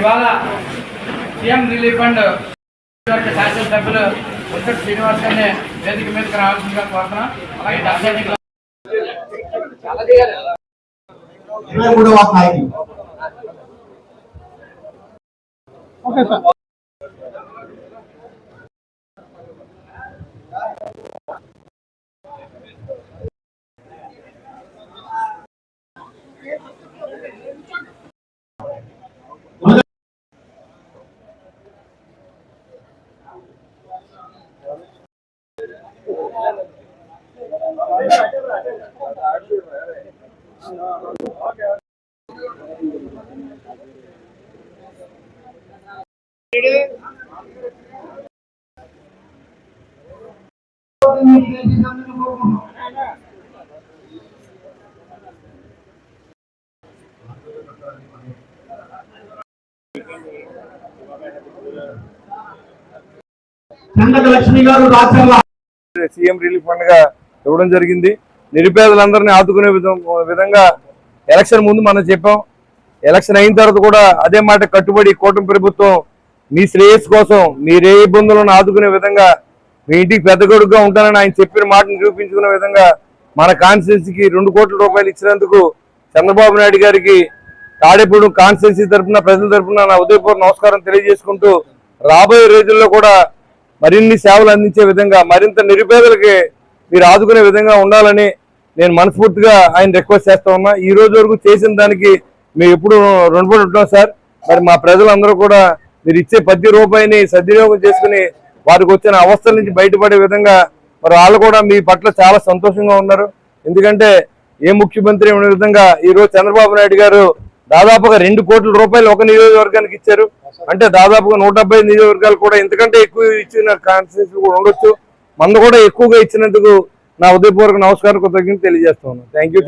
ఇవాళ CM relief fund శాసనసభ్యులు ముచ్చటి శ్రీనివాస్ గారిని వేదిక మీదకి రావాల్సిందిగా కోరుతున్నాం. అలాగే ఇరవై మూడవ చందక లక్ష్మి గారు రాచర్ల సీఎం రిలీఫ్ ఫండ్గా ఇవ్వడం జరిగింది. నిరుపేదలందరినీ ఆదుకునే విధంగా ఎలక్షన్ ముందు మనం చెప్పాం. ఎలక్షన్ అయిన తర్వాత కూడా అదే మాట కట్టుబడి కూటమి ప్రభుత్వం మీ శ్రేయస్సు కోసం మీరే ఇబ్బందులను ఆదుకునే విధంగా మీ ఇంటికి పెద్ద కొడుకుగా ఉంటానని ఆయన చెప్పిన మాటను నిరూపించుకునే విధంగా మన కాన్స్టిట్యున్సీకి రెండు కోట్ల రూపాయలు ఇచ్చినందుకు చంద్రబాబు నాయుడు గారికి తాడేపూడు కాన్స్టిట్యున్సీ తరఫున ప్రజల తరఫున నా ఉదయపూర్ నమస్కారం తెలియజేసుకుంటూ రాబోయే రోజుల్లో కూడా మరిన్ని సేవలు అందించే విధంగా మరింత నిరుపేదలకి మీరు ఆదుకునే విధంగా ఉండాలని నేను మనస్ఫూర్తిగా ఆయన రిక్వెస్ట్ చేస్తా ఉన్నా. ఈ రోజు వరకు చేసిన దానికి మేము ఎప్పుడు రుణపడి ఉంటున్నాం సార్. మరి మా ప్రజలందరూ కూడా మీరు ఇచ్చే ప్రతి రూపాయిని సద్వినియోగం చేసుకుని వారికి వచ్చిన అవస్థల నుంచి బయటపడే విధంగా మరి వాళ్ళు కూడా మీ పట్ల చాలా సంతోషంగా ఉన్నారు. ఎందుకంటే ఏ ముఖ్యమంత్రి ఉన్న విధంగా ఈరోజు చంద్రబాబు నాయుడు గారు దాదాపుగా రెండు కోట్ల రూపాయలు ఒక నియోజకవర్గానికి ఇచ్చారు. అంటే దాదాపుగా నూట డెబ్బై నియోజకవర్గాలు కూడా ఎందుకంటే ఎక్కువ ఇచ్చిన కాన్స్టిట్యూన్సీ కూడా ఉండొచ్చు. మందు కూడా ఎక్కువగా ఇచ్చినందుకు నా ఉదయపూర్వక నమస్కారం కృతజ్ఞత తెలియజేస్తున్నాను థ్యాంక్ యూ